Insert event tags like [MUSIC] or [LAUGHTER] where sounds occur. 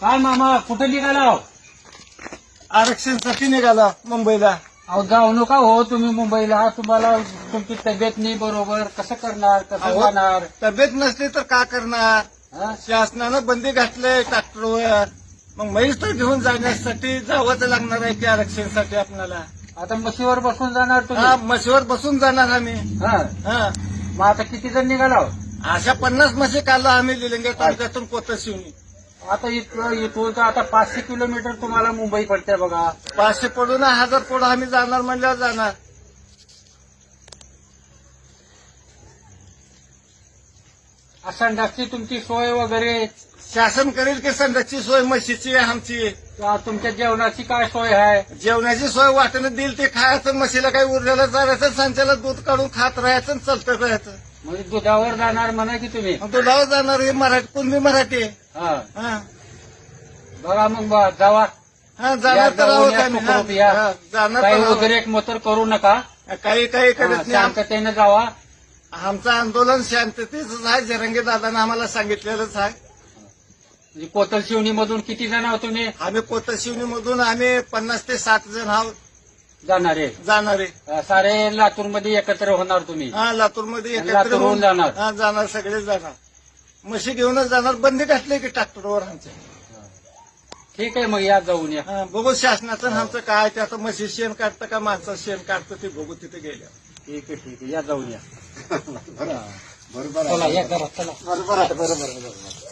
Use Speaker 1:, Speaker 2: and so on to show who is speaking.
Speaker 1: काय मामा कुठे निघाला हो?
Speaker 2: आरक्षणासाठी निघाला मुंबईला.
Speaker 1: अहो जाऊ नका हो तुम्ही मुंबईला. तुम्हाला तुमची तब्येत नाही बरोबर. कसं करणार? कसं. जाणार?
Speaker 2: तब्येत नसली तर का करणार? शासनानं बंदी घातलंय ट्रॅक्टरवर. मग म्हैस तर घेऊन जाण्यासाठी जावंच लागणार आहे की आरक्षणासाठी आपल्याला.
Speaker 1: आता म्हशीवर बसून जाणार तुम्ही?
Speaker 2: म्हशीवर बसून जाणार आम्ही.
Speaker 1: हा?
Speaker 2: हा.
Speaker 1: मग आता किती जण निघाला हो?
Speaker 2: अशा पन्नास म्हशी काढला आम्ही लिलिंगे तालुक्यातून कोतशिवनी
Speaker 1: आता इथं इथून तर आता पाचशे किलोमीटर तुम्हाला मुंबई पडते बघा.
Speaker 2: पाचशे पडून हजार पुढं आम्ही जाणार म्हणल्यावर जाणार.
Speaker 1: संडासची तुमची सोय वगैरे?
Speaker 2: शासन करेल की संध्याची सोय म्हशीची आहे आमची.
Speaker 1: तुमच्या जेवणाची काय सोय आहे?
Speaker 2: जेवणाची सोय वाटणं देईल ते खायचं म्हशीला काही उरलेलं चारायचं संचाला दूध काढून खात राहायचं आणि चालतं राहायचं
Speaker 1: म्हणजे दुधावर जाणार म्हणा की तुम्ही
Speaker 2: मग दुधावर जाणार हे मराठी कुणबी मराठी आहे.
Speaker 1: हा
Speaker 2: हा.
Speaker 1: बघा मग बा- जावा
Speaker 2: हा
Speaker 1: या
Speaker 2: जाणार तर
Speaker 1: जाऊन
Speaker 2: आहोत
Speaker 1: या
Speaker 2: आम्ही.
Speaker 1: सुखरूप या.
Speaker 2: हा, जाणार
Speaker 1: काही
Speaker 2: आहोत.
Speaker 1: उद्रेक मोतर करू नका
Speaker 2: काही काही
Speaker 1: हा,
Speaker 2: करत नाही आम-
Speaker 1: शांततेने जावा
Speaker 2: आमचं आंदोलन शांततेच आहे जरंगे दादानं आम्हाला सांगितलेलंच आहे
Speaker 1: म्हणजे कोतल शिवणी मधून किती जण आहोत तुम्ही
Speaker 2: आम्ही कोतशिवनी मधून आम्ही पन्नास ते साठ जण आहोत
Speaker 1: जाणारे.
Speaker 2: जाणारे.
Speaker 1: अं, सारे लातूरमध्ये एकत्र होणार तुम्ही.
Speaker 2: हा लातूरमध्ये
Speaker 1: आणि लातूरहून जाणार.
Speaker 2: हा जाणार सगळे जाणार. म्हशी घेऊनच जाणार. बंदी घातली की ट्रॅक्टरवर आमच्या
Speaker 1: ठीक आहे मग या जाऊन या.
Speaker 2: हा, बघू शासनाचं आणि आमचं काय ते. आता म्हशी शेण काढतं का माणसं शेण काढतं ते बघू तिथे गेल्या.
Speaker 1: ठीक आहे ठीक आहे. या जाऊन या. [LAUGHS]
Speaker 3: बरोबर
Speaker 1: चला या घरात चला.
Speaker 3: बरोबर आहे बरोबर आहे, बरोबर आहे.